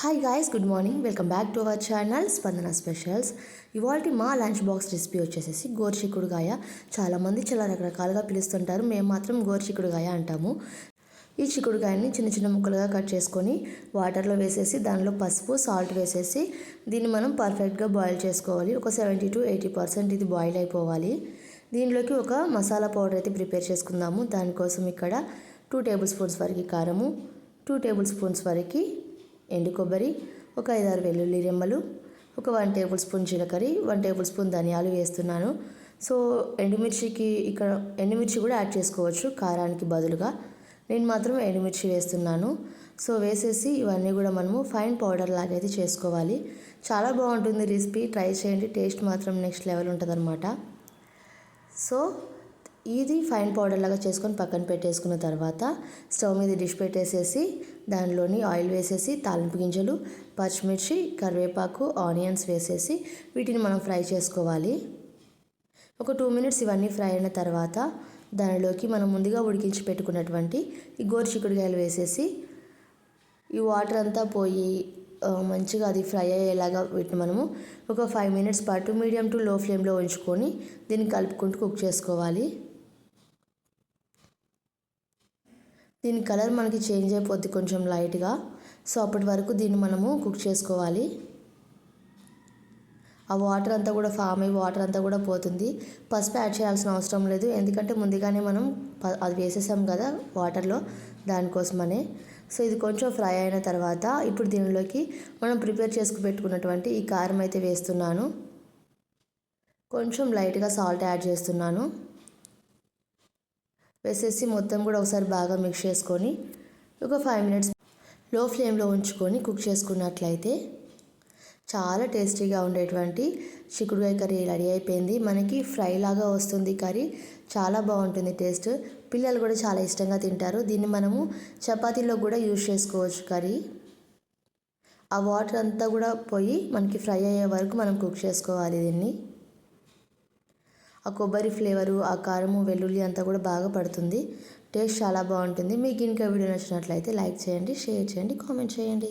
Hi guys good morning welcome back to our channel Spandana specials ఇవాళ మా lunch box recipe వచ్చేసేసి గోరుచిక్కుడుగాయ చాలామంది చాలా రకరకాలుగా పిలుస్తుంటారు. మేము మాత్రం గోరుచిక్కుడుగాయ అంటాము. ఈ చిక్కుడుకాయని చిన్న చిన్న ముక్కలుగా కట్ చేసుకొని వాటర్లో వేసేసి దానిలో పసుపు సాల్ట్ వేసేసి దీన్ని మనం పర్ఫెక్ట్గా బాయిల్ చేసుకోవాలి. ఒక సెవెంటీ టు ఎయిటీ పర్సెంట్ ఇది బాయిల్ అయిపోవాలి. దీనిలోకి ఒక మసాలా పౌడర్ అయితే ప్రిపేర్ చేసుకుందాము. దానికోసం ఇక్కడ టూ టేబుల్ స్పూన్స్ వరకు కారము టూ టేబుల్ స్పూన్స్ వరకు ఎండు కొబ్బరి ఒక ఐదారు వెల్లుల్లి రెమ్మలు ఒక వన్ టేబుల్ స్పూన్ జీలకర్ర వన్ టేబుల్ స్పూన్ ధనియాలు వేస్తున్నాను. సో ఎండుమిర్చికి ఇక్కడ ఎండుమిర్చి కూడా యాడ్ చేసుకోవచ్చు కారానికి బదులుగా. నేను మాత్రం ఎండుమిర్చి వేస్తున్నాను. సో వేసేసి ఇవన్నీ కూడా మనము ఫైన్ పౌడర్ లాగా అయితే చేసుకోవాలి. చాలా బాగుంటుంది రెసిపీ. ట్రై చేయండి. టేస్ట్ మాత్రం నెక్స్ట్ లెవెల్ ఉంటుంది సో ఇది ఫైన్ పౌడర్ లాగా చేసుకొని పక్కన పెట్టేసుకున్న తర్వాత స్టవ్ మీద డిష్ పెట్టేసేసి దానిలోని ఆయిల్ వేసేసి తాలింపు గింజలు పచ్చిమిర్చి కరివేపాకు ఆనియన్స్ వేసేసి వీటిని మనం ఫ్రై చేసుకోవాలి. ఒక టూ మినిట్స్ ఇవన్నీ ఫ్రై అయిన తర్వాత దానిలోకి మనం ముందుగా ఉడికించి పెట్టుకున్నటువంటి ఈ గోరు చిక్కుడుకాయలు వేసేసి ఈ వాటర్ అంతా పోయి మంచిగా అది ఫ్రై అయ్యేలాగా వీటిని మనము ఒక ఫైవ్ మినిట్స్ పాటు మీడియం టు లో ఫ్లేమ్లో ఉంచుకొని దీన్ని కలుపుకుంటూ కుక్ చేసుకోవాలి. దీని కలర్ మనకి చేంజ్ అయిపోద్ది కొంచెం లైట్గా. సో అప్పటి వరకు దీన్ని మనము కుక్ చేసుకోవాలి. ఆ వాటర్ అంతా కూడా ఫామ్ అయ్యి వాటర్ అంతా కూడా పోతుంది. పసుపు యాడ్ చేయాల్సిన అవసరం లేదు. ఎందుకంటే ముందుగానే మనం అది వేసేసాం కదా వాటర్లో దానికోసమనే. సో ఇది కొంచెం ఫ్రై అయిన తర్వాత ఇప్పుడు దీనిలోకి మనం ప్రిపేర్ చేసుకు పెట్టుకున్నటువంటి ఈ కారం అయితే వేస్తున్నాను. కొంచెం లైట్గా సాల్ట్ యాడ్ చేస్తున్నాను. వేసేసి మొత్తం కూడా ఒకసారి బాగా మిక్స్ చేసుకొని ఒక ఫైవ్ మినిట్స్లో ఫ్లేమ్లో ఉంచుకొని కుక్ చేసుకున్నట్లయితే చాలా టేస్టీగా ఉండేటువంటి చిక్కుడుకాయ కర్రీ రెడీ అయిపోయింది. మనకి ఫ్రై లాగా వస్తుంది కర్రీ చాలా బాగుంటుంది టేస్ట్ పిల్లలు కూడా చాలా ఇష్టంగా తింటారు. దీన్ని మనము చపాతీలో కూడా యూజ్ చేసుకోవచ్చు కర్రీ. ఆ వాటర్ అంతా కూడా పోయి మనకి ఫ్రై అయ్యే వరకు మనం కుక్ చేసుకోవాలి దీన్ని. ఆ కొబ్బరి ఫ్లేవరు ఆ కారము వెల్లుల్లి అంతా కూడా బాగా పడుతుంది. టేస్ట్ చాలా బాగుంటుంది. మీకు ఇంకా వీడియో నచ్చినట్లయితే లైక్ చేయండి షేర్ చేయండి కామెంట్ చేయండి.